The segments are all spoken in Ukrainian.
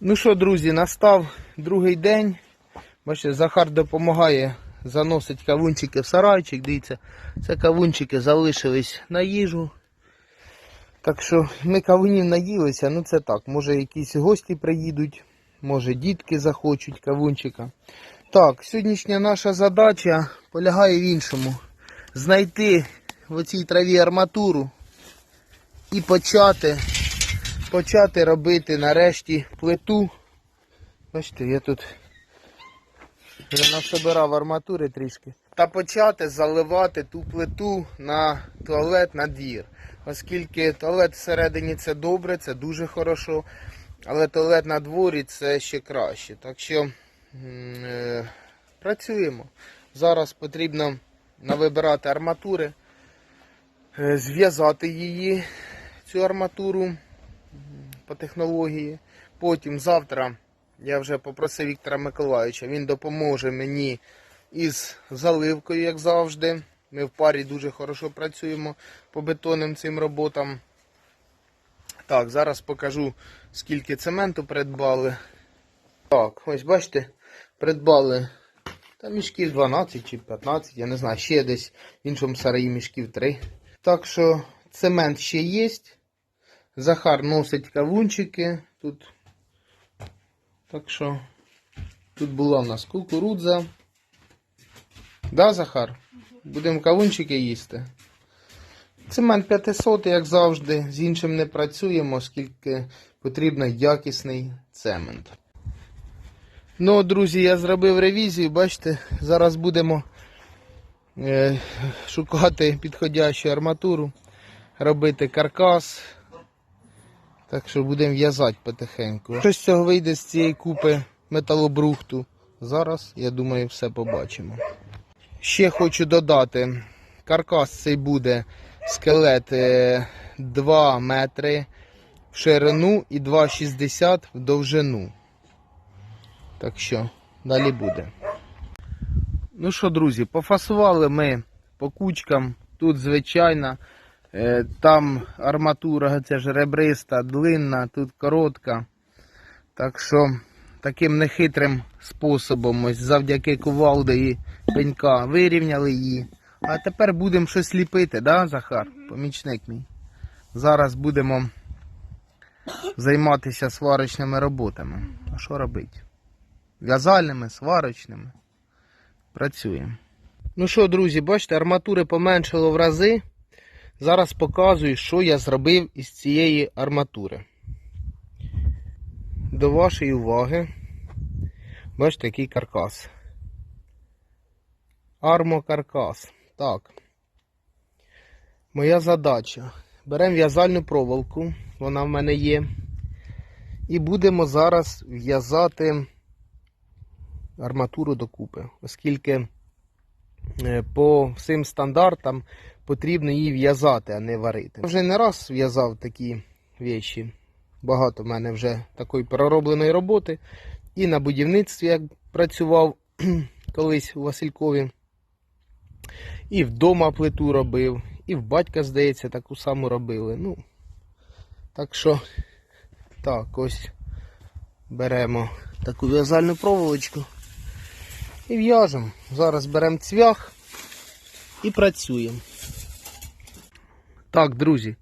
Ну що, друзі, настав другий день. Бачите, Захар допомагає заносити кавунчики в сарайчик. Дивіться, це кавунчики залишились на їжу. Так що ми кавунів наїлися, ну це так. Може якісь гості приїдуть, може дітки захочуть кавунчика. Так, сьогоднішня наша задача полягає в іншому. Знайти в оцій траві арматуру і почати почати робити нарешті плиту. Бачите, я тут насобирав арматури трішки. Та почати заливати ту плиту на туалет на двір. Оскільки туалет всередині це добре, це дуже хорошо. Але туалет на дворі це ще краще. Так що е, працюємо. Зараз потрібно навибирати арматури, е, зв'язати її, цю арматуру по технології. Потім завтра я вже попросив Віктора Миколаївича, він допоможе мені із заливкою, як завжди. Ми в парі дуже хорошо працюємо по бетонним цим роботам. Так, зараз покажу, скільки цементу придбали. Так, ось бачите, придбали та мішків 12 чи 15, я не знаю, ще десь в іншому сараї мішків 3. Так що цемент ще є. Захар носить кавунчики. Тут. Так що тут була в нас кукурудза. Да, Захар? Будемо кавунчики їсти. Цемент 500, як завжди, з іншим не працюємо, оскільки потрібен якісний цемент. Ну, друзі, я зробив ревізію, бачите, зараз будемо е, шукати підходящу арматуру, робити каркас. Так що будемо в'язати потихеньку. Що з цього вийде з цієї купи металобрухту? Зараз, я думаю, все побачимо. Ще хочу додати, каркас цей буде скелет е, 2 метри в ширину і 2,60 в довжину. Так що, далі буде. Ну що, друзі, пофасували ми по кучкам. Тут звичайна. Е, Там арматура, це ж ребриста, длинна, тут коротка. Так що таким нехитрим способом, ось завдяки кувалди і пенька, вирівняли її. А тепер будемо щось ліпити, да, Захар? Помічник мій. Зараз будемо займатися сварочними роботами. А що робити? В'язальними, сварочними. Працюємо. Ну що, друзі, бачите, арматури поменшало в рази. Зараз показую, що я зробив із цієї арматури. До вашої уваги. Бачите, який каркас. Армокаркас. Так. Моя задача. Беремо в'язальну проволоку, вона в мене є. І будемо зараз в'язати арматуру докупи, оскільки е, по всім стандартам потрібно її в'язати, а не варити. Вже не раз в'язав такі віші. Багато в мене вже такої проробленої роботи. І на будівництві як працював колись у Василькові. І вдома плиту робив, і в батька, здається, таку саму робили. Ну, так що, так, ось беремо таку в'язальну проволочку і в'яжемо. Зараз беремо цвях і працюємо. Так, друзі,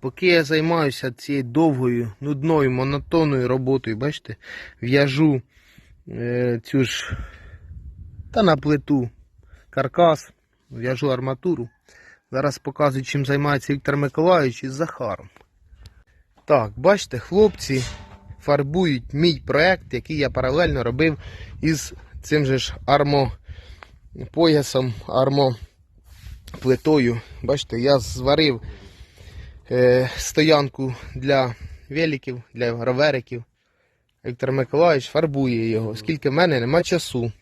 поки я займаюся цією довгою, нудною, монотонною роботою, бачите, в'яжу е, цю ж та на плиту каркас, в'яжу арматуру. Зараз показую, чим займається Віктор Миколайович із Захаром. Так, бачите, хлопці фарбують мій проект, який я паралельно робив із цим же ж армопоясом, армоплитою. Бачите, я зварив е, стоянку для великів, для ровериків. Віктор Миколаївич фарбує його, оскільки в мене нема часу.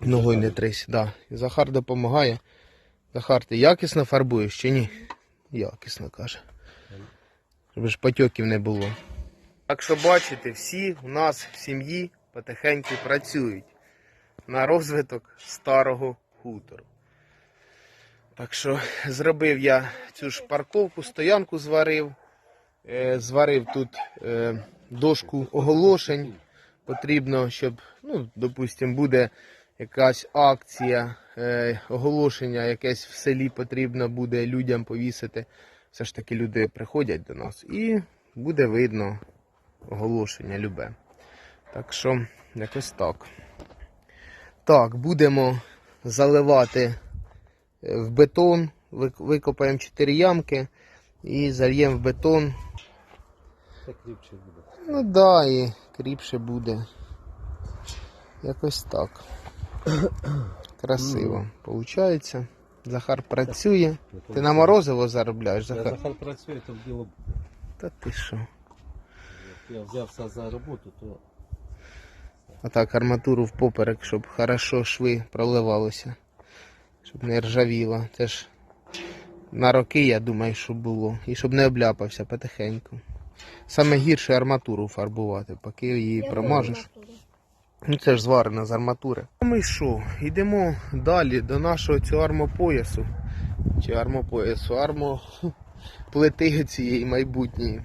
Ногою не трись. Да. Захар допомагає. Захар, ти якісно фарбуєш чи ні? Якісно каже. Щоб ж потьоків не було. Так що бачите, всі у нас в сім'ї потихеньку працюють на розвиток старого хутору. Так що зробив я цю ж парковку, стоянку зварив. Е, зварив тут е, дошку оголошень. Потрібно, щоб, ну, допустимо, буде якась акція, е, оголошення якесь в селі потрібно буде людям повісити. Все ж таки люди приходять до нас і буде видно оголошення любе. Так що, якось так. Так, будемо заливати в бетон, викопаємо 4 ямки і зальємо в бетон. Так кріпче буде. Ну да, і кріпше буде. Якось так. Красиво виходить. Захар працює. Ти на морозиво заробляєш, Захар? Захар працює, то діло. Та ти що? Я взявся за роботу, то Отак арматуру в поперек, щоб хорошо шви проливалося. Щоб не ржавіло. Це ж на роки, я думаю, щоб було. І щоб не обляпався потихеньку. Саме гірше арматуру фарбувати, поки її промажеш. Ну це ж зварено з арматури. Ми що? Йдемо далі до нашого цього армопоясу. Чи армопоясу, армо плити цієї майбутньої.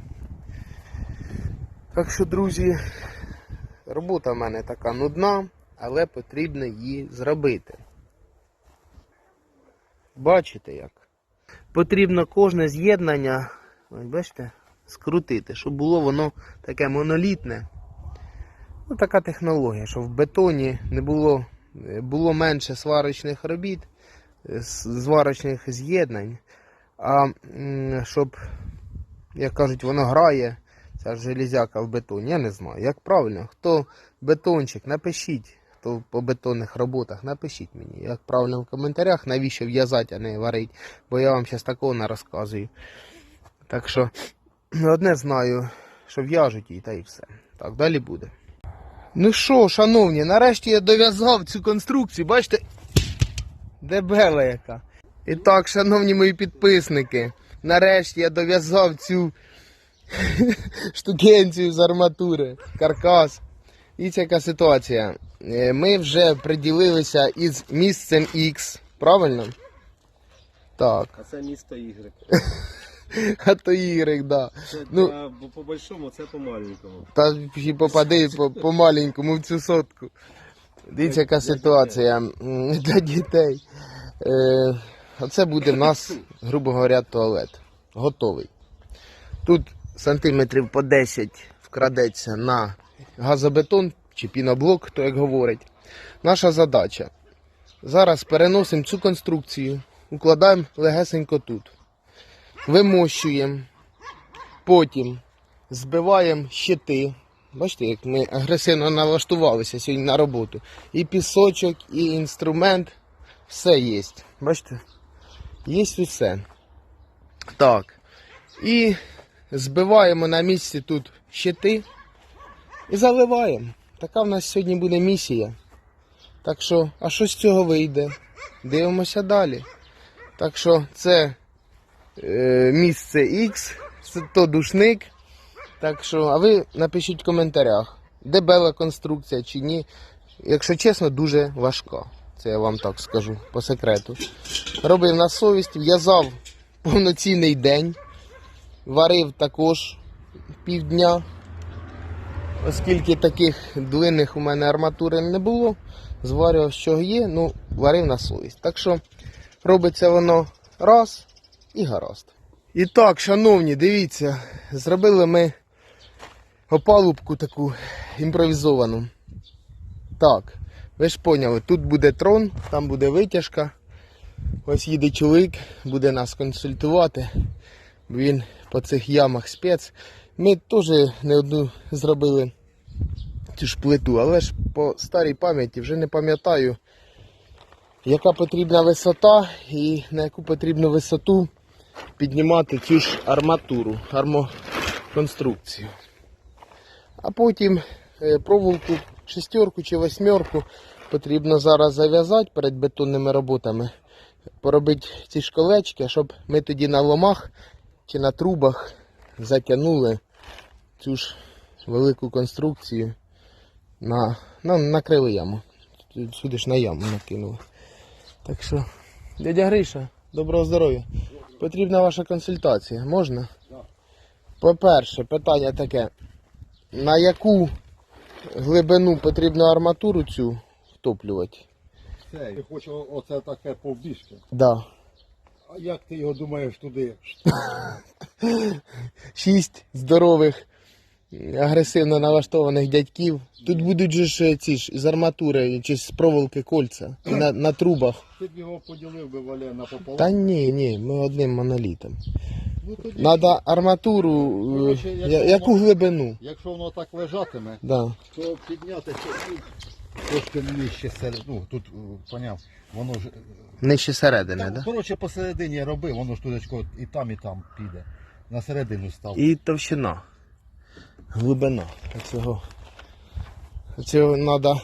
Так що, друзі, робота в мене така нудна, але потрібно її зробити. Бачите як? Потрібно кожне з'єднання, бачите, скрутити, щоб було воно таке монолітне. Ну, така технологія, щоб в бетоні не було, е, було менше сварочних робіт, е, зварочних з'єднань, а щоб, як кажуть, воно грає, ця железяка в бетоні. Я не знаю, як правильно, хто бетончик, напишіть, хто по бетонних роботах, напишіть мені, як правильно в коментарях, навіщо в'язати, а не варити, бо я вам зараз такого не розказую. Так що, одне знаю, що в'яжуть її, та і все. Так, далі буде. Ну що, шановні, нарешті я дов'язав цю конструкцію, бачите? Дебела яка. І так, шановні мої підписники, нарешті я дов'язав цю штукенцію з арматури, каркас. І ця яка ситуація. Е, Ми вже приділилися із місцем X, правильно? Так, а це місто Y. а то Y, да. Це Ну- для, бо по большому, це по маленькому. Та і попади по, по маленькому в цю сотку. Дивіться, яка ситуація м, для дітей. Е, оце буде в нас, грубо говоря, туалет. Готовий. Тут сантиметрів по 10 вкрадеться на газобетон чи піноблок, хто як говорить. Наша задача. Зараз переносимо цю конструкцію, укладаємо легесенько тут. Вимощуємо. Потім збиваємо щити. Бачите, як ми агресивно налаштувалися сьогодні на роботу. І пісочок, і інструмент. Все є. Бачите? Є усе. Так. І збиваємо на місці тут щити і заливаємо. Така в нас сьогодні буде місія. Так що, а що з цього вийде? Дивимося далі. Так що це е, місце X, це то душник. Так що, а ви напишіть в коментарях, дебела конструкція чи ні. Якщо чесно, дуже важка. Це я вам так скажу по секрету. Робив на совість, в'язав повноцінний день, варив також півдня. Оскільки таких длинних у мене арматури не було, зварював, що є, ну, варив на совість. Так що робиться воно раз і гаразд. І так, шановні, дивіться, зробили ми опалубку таку імпровізовану. Так, ви ж поняли, тут буде трон, там буде витяжка. Ось їде чоловік, буде нас консультувати. Він по цих ямах спец. Ми теж не одну зробили цю ж плиту, але ж по старій пам'яті вже не пам'ятаю, яка потрібна висота і на яку потрібну висоту піднімати цю ж арматуру, армоконструкцію. А потім е, проволоку шестерку чи восьмерку потрібно зараз зав'язати перед бетонними роботами, поробити ці школечки, щоб ми тоді на ломах чи на трубах затягнули цю ж велику конструкцію на, на, накрили яму. Сюди ж на яму накинули. Так що, дядя Гриша, доброго здоров'я. Потрібна ваша консультація. Можна? По-перше, питання таке. на яку глибину потрібно арматуру цю втоплювати? Це, я хочу оце таке повбіжки. Да. А як ти його думаєш туди? Шість здорових, агресивно налаштованих дядьків. Тут будуть же ж е, ці ж з арматури чи з проволоки кольця на, на трубах. Ти б його поділив би Валя напополам. Та ні, ні, ми одним монолітом. Ну, тоді, Надо арматуру, е, Коротше, я- якщо яку воно- глибину. Якщо воно так лежатиме, Да. то підняти ще трошки нижче серед. Ну, тут, е, поняв, воно ж. е, Нижче середини, да? коротше, посередині роби, воно ж тудечко і там, і там піде. На середину став. І товщина. Глибина. Оцього. Цього треба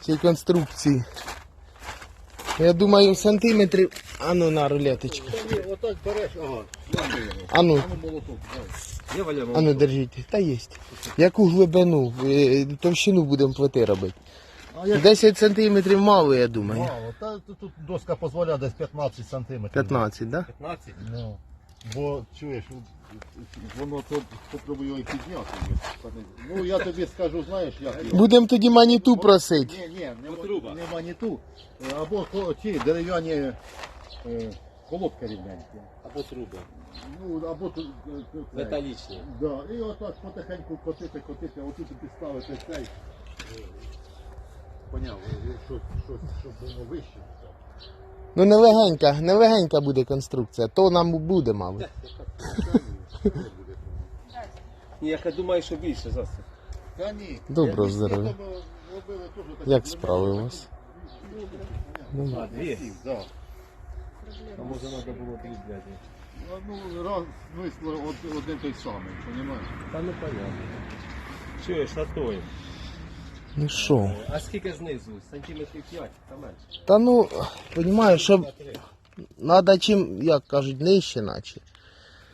цій конструкції. Я думаю, сантиметрів. Ану на рулеточку. Отак береш, ага, дай. Є Валя ану держіть. Та є. Яку глибину? Е, Товщину будемо плити робити. 10 сантиметрів мало, я думаю. мало, та тут- доска дозволяє десь 15 сантиметрів. 15, да? 15. Ну, бо чуєш, воно то попробуй його і підняти. Ну я тобі скажу, знаєш, як його. Будемо тоді маніту просити. Ні, ні, не, По не маніту. Або ко- ті дерев'яні е, колодки рівненькі. Або труби. Ну, або тут. е, е, цей. Металічні. Да, і отак потихеньку котити, котити, отут і підставити цей. Поняв, е, щось, щось, щоб було вище. Ну не легенька, не легенька буде конструкція, то нам буде, мабуть. Ні, я думаю, що більше зараз. Та ні. Доброго здоров'я. Як справи у вас? А, дві. Да. А може треба було три блядь. Ну, раз, смисл од- один той самий, розумієш? Та ну понятно. Чуєш, а той? Ну що? А скільки знизу? Сантиметрів 5, та менше. Та ну, розумієш, щоб треба чим, як кажуть, нижче наче.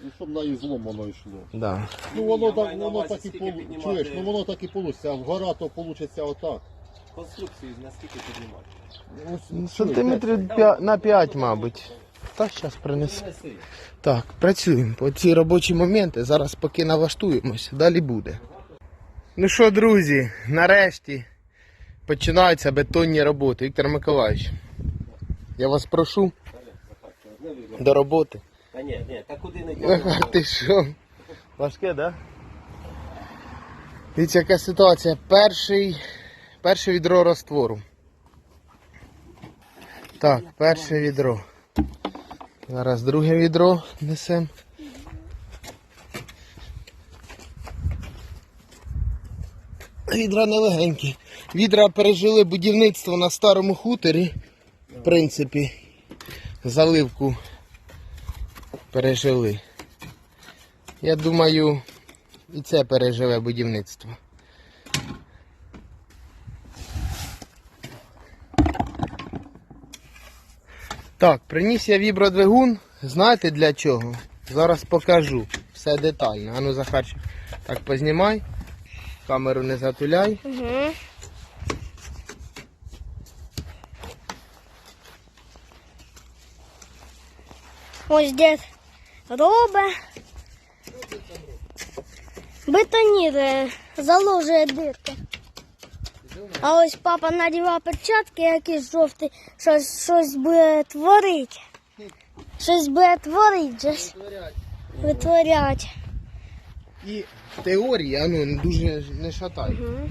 Ну, щоб на ізлом воно йшло. Да. Ну воно так, воно так і скільки Чуєш, ну воно так і получиться, а вгора то получиться отак. Конструкцію наскільки піднімати? Ну, Сантиметрів п'я- на 5, мабуть. Та зараз принесу. Так, працюємо по ці робочі моменти. Зараз поки налаштуємося, далі буде. Ну що, друзі, нарешті починаються бетонні роботи. Віктор Миколаївич, я вас прошу до роботи. Та ні, ні, та куди не Ага, ти що? Важке, да? Дивіться, яка ситуація. Перший, перше відро раствору. Так, перше відро. Зараз друге відро несемо. Відра нелегенькі. Відра пережили будівництво на старому хуторі. В принципі, заливку пережили. Я думаю, і це переживе будівництво. Так, приніс я вібродвигун. Знаєте для чого? Зараз покажу все детально. Ану, Захарчик, так познімай. Камеру не затуляй. Угу. Ось дід робить. Бетонірує, заложує дирки. А ось папа надівав перчатки якісь жовті, щось, щось буде творити. Щось буде творити, витворять. І в теорії, ану, дуже не шатай. Угу.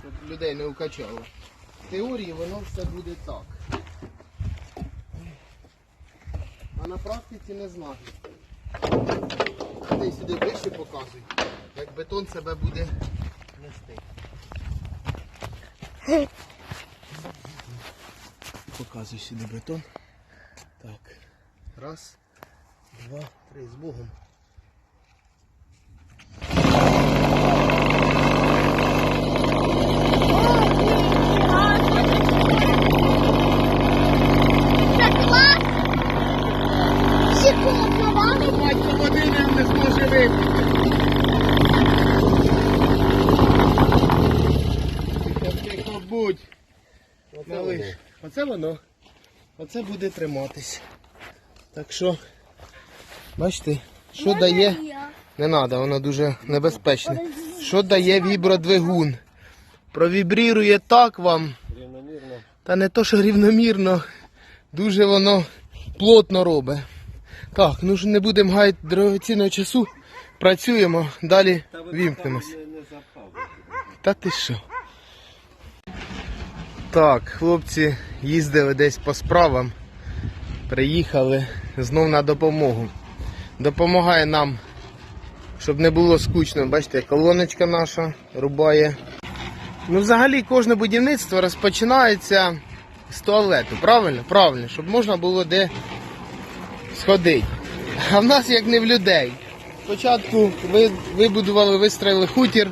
щоб людей не укачало. В теорії воно все буде так. А на практиці не знаю. Ти сюди вище показуй, як бетон себе буде нести. Показуй сюди бетон. Так. Раз, два, три. З Богом. Оце воно. Оце буде триматись. Так що, бачите, що дає, не треба, воно дуже небезпечне. що дає вібродвигун. Провібрірує так вам. Рівномірно. Та не то, що рівномірно, дуже воно плотно робить. Так, ну ж не будемо гаяти дорогоцінного часу. Працюємо, далі вімкнемось. Та ти що? Так, хлопці їздили десь по справам. Приїхали знов на допомогу. Допомагає нам, щоб не було скучно. Бачите, колоночка наша рубає. Ну, взагалі, кожне будівництво розпочинається з туалету. Правильно? Правильно, щоб можна було де сходити. А в нас як не в людей. Спочатку ви вибудували, вистроїли хутір.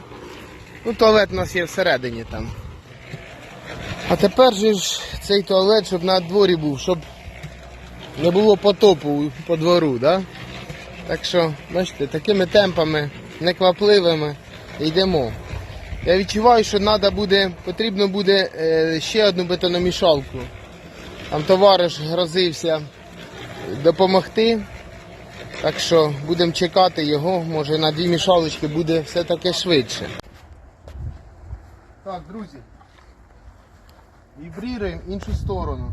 Ну, туалет у нас є всередині там. А тепер же ж цей туалет, щоб на дворі був, щоб не було потопу по двору, да? Так що, бачите, такими темпами, неквапливими йдемо. Я відчуваю, що надо буде, потрібно буде е, ще одну бетономішалку. Там товариш грозився допомогти. Так що будемо чекати його, може на дві мішалочки буде все таки швидше. Так, друзі. Вібріруємо іншу сторону.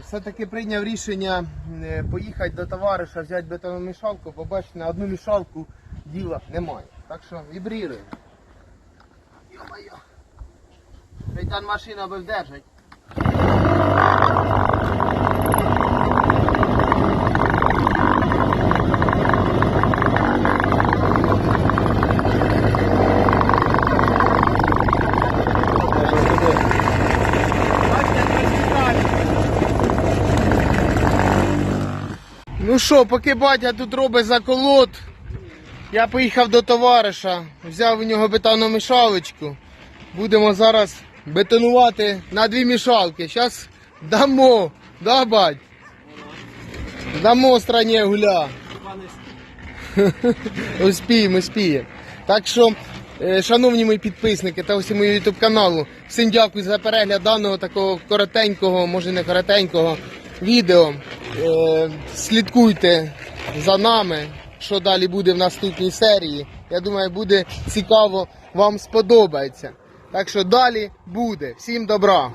Все-таки прийняв рішення е, поїхати до товариша, взяти бетономішалку, побачити на одну мішалку діла немає. Так що вібріруємо. Йо-моє. там машина би вдержать. Ну що, поки батя тут робить заколот, я поїхав до товариша, взяв у нього бетономішалочку. Будемо зараз бетонувати на дві мішалки. Зараз дамо, да, бать? Дамо страні гуля. Успіємо, успіємо. Так що, е, шановні мої підписники та усі мої ютуб каналу, всім дякую за перегляд даного такого коротенького, може не коротенького відео. Е, Слідкуйте за нами, що далі буде в наступній серії. Я думаю, буде цікаво, вам сподобається. Так що далі буде. Всім добра!